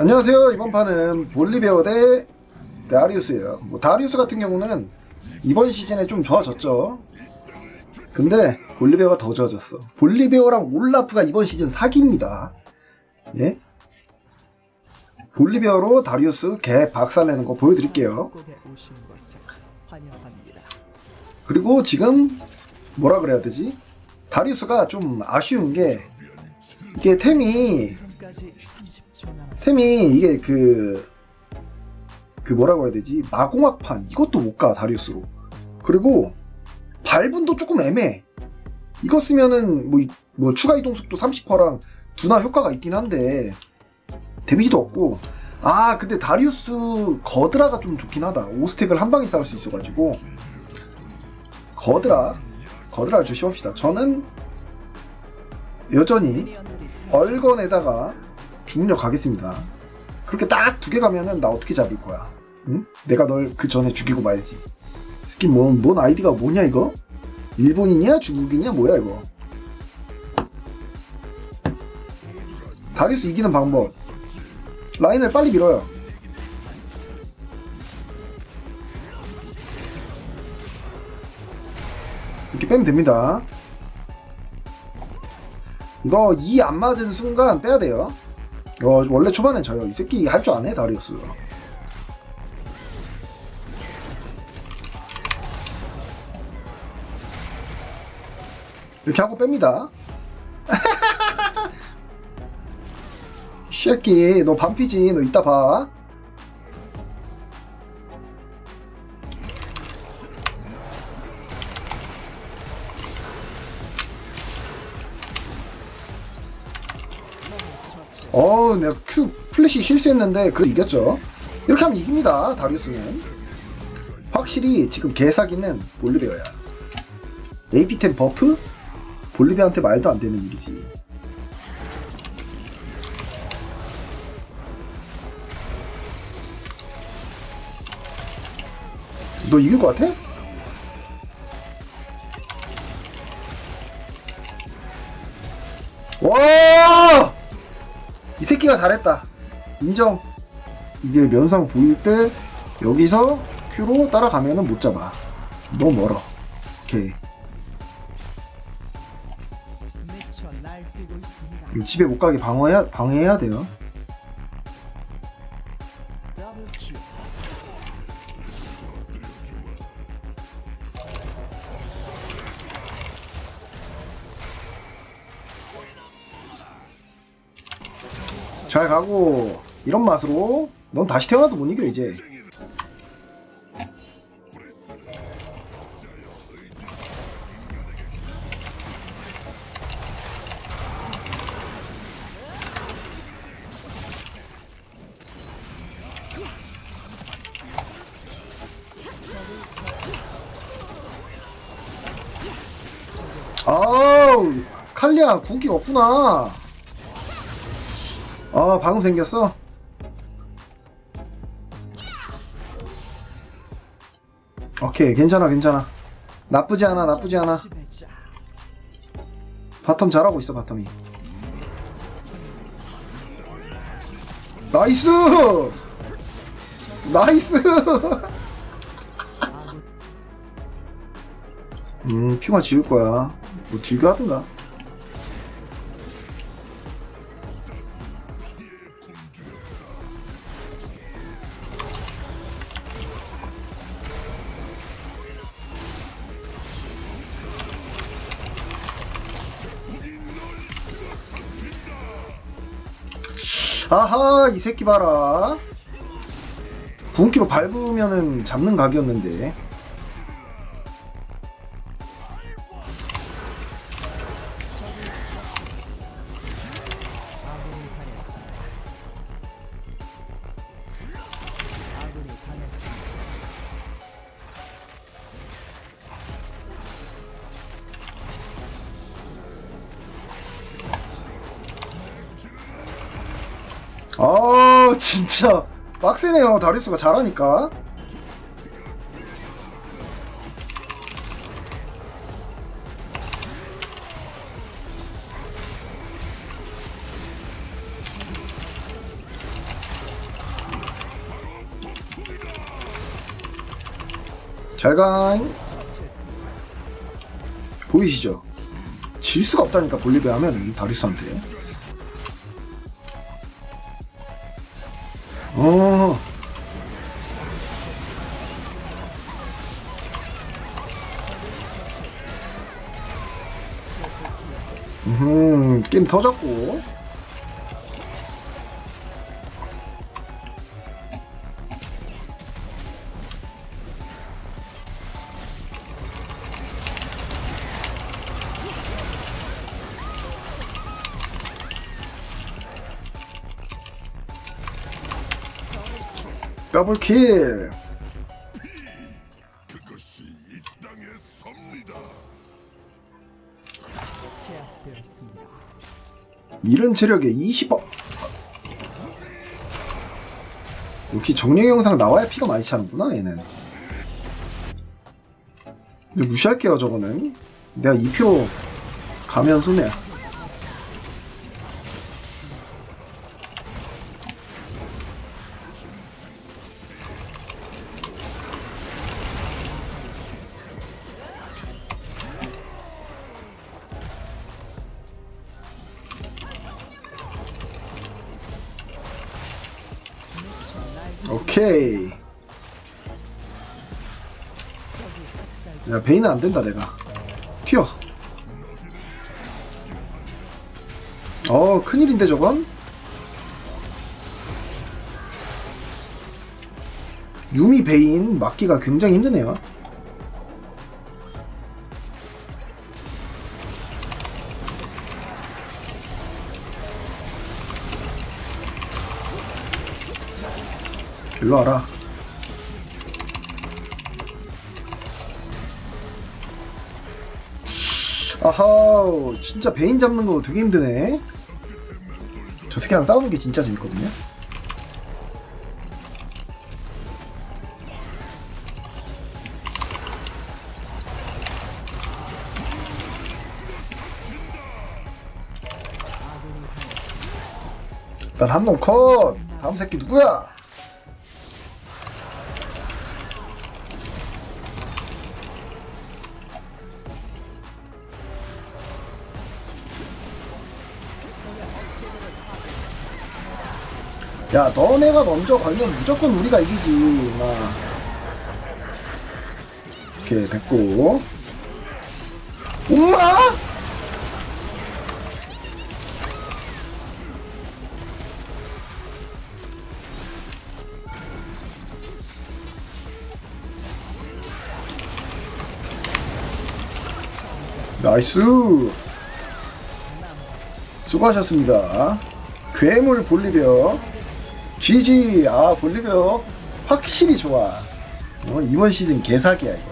안녕하세요. 이번 판은 볼리베어 대 다리우스예요. 뭐 다리우스 같은 경우는 이번 시즌에 좀 좋아졌죠. 근데 볼리베어가 더 좋아졌어. 볼리베어랑 올라프가 이번 시즌 사기입니다. 예? 볼리베어로 다리우스 개 박살내는 거 보여드릴게요. 그리고 지금 뭐라 그래야 되지? 다리우스가 좀 아쉬운 게 이게 템이 템이 이게 그, 그 뭐라고 해야 되지? 마공학판. 이것도 못 가, 다리우스로. 그리고, 발분도 조금 애매해. 이거 쓰면은, 뭐, 이- 뭐, 추가 이동 속도 30%랑 두나 효과가 있긴 한데, 데미지도 없고, 아, 근데 다리우스 거드라가 좀 좋긴 하다. 5스택을 한 방에 쌓을 수 있어가지고, 거드라, 거드라를 조심합시다. 저는, 여전히, 얼건에다가 중력 가겠습니다. 그렇게 딱 두 개 가면은 나 어떻게 잡을 거야? 응? 내가 널 그 전에 죽이고 말지. 스키 뭔, 뭔 아이디가 뭐냐 이거? 일본인이야? 중국인이야? 뭐야 이거? 다리우스 이기는 방법. 라인을 빨리 밀어요. 이렇게 빼면 됩니다. 이거 이 안 맞은 순간 빼야 돼요. 이거 원래 초반에 져요. 이 새끼 할 줄 아네 다리우스. 이렇게 하고 뺍니다. 이 새끼 너 반피지 너 이따 봐. 어, 내가 큐 플래시 실수했는데 그래도 이겼죠. 이렇게 하면 이깁니다. 다리우스는. 확실히 지금 개사기는 볼리베어야. AP10 버프? 볼리베어한테 말도 안 되는 일이지. 너 이길 것 같아? 와! 이 새끼가 잘했다. 인정. 이게 면상 보일 때 여기서 큐로 따라가면은 못 잡아. 너무 멀어. 오케이. 집에 못 가게 방어해야 방해해야 돼요. 잘 가고 이런 맛으로 넌 다시 태어나도 못 이겨 이제. 아우 칼리야 구기가 없구나. 아 방금 생겼어? 오케이 괜찮아 괜찮아. 나쁘지 않아 나쁘지 않아. 바텀 잘하고 있어 바텀이. 나이스! 나이스! 음 핑화 지울 거야. 뭐 딜교 하든가 아하 이 새끼 봐라. 구운키로 밟으면은 잡는 각이었는데 아 진짜. 빡세네요. 다리수가 잘하니까. 잘가 보이시죠? 질 수가 없다니까 볼리비아 하면 다리수한테. 어 음, 게임 터졌고. 더블킬! 이른 체력에 20억. 역시 정령 영상 나와야 피가 많이 차는구나 얘는. 무시할게요 저거는. 내가 2표 가면 손해야. 오케이. 야 베인은 안 된다 내가. 튀어. 어 큰일인데 저건. 유미 베인 막기가 굉장히 힘드네요. 와라. 아하, 진짜 베인 잡는 거 되게 힘드네. 저 새끼랑 싸우는 게 진짜 재밌거든요. 일단 한놈 컷! 다음 새끼 누구야? 야, 너네가 먼저 걸면 무조건 우리가 이기지. 마. 오케이, 됐고. 엄마! 나이스! 수고하셨습니다. 괴물 볼리베어. GG! 아, 볼리베어. 확실히 좋아. 어, 이번 시즌 개사기야, 이거.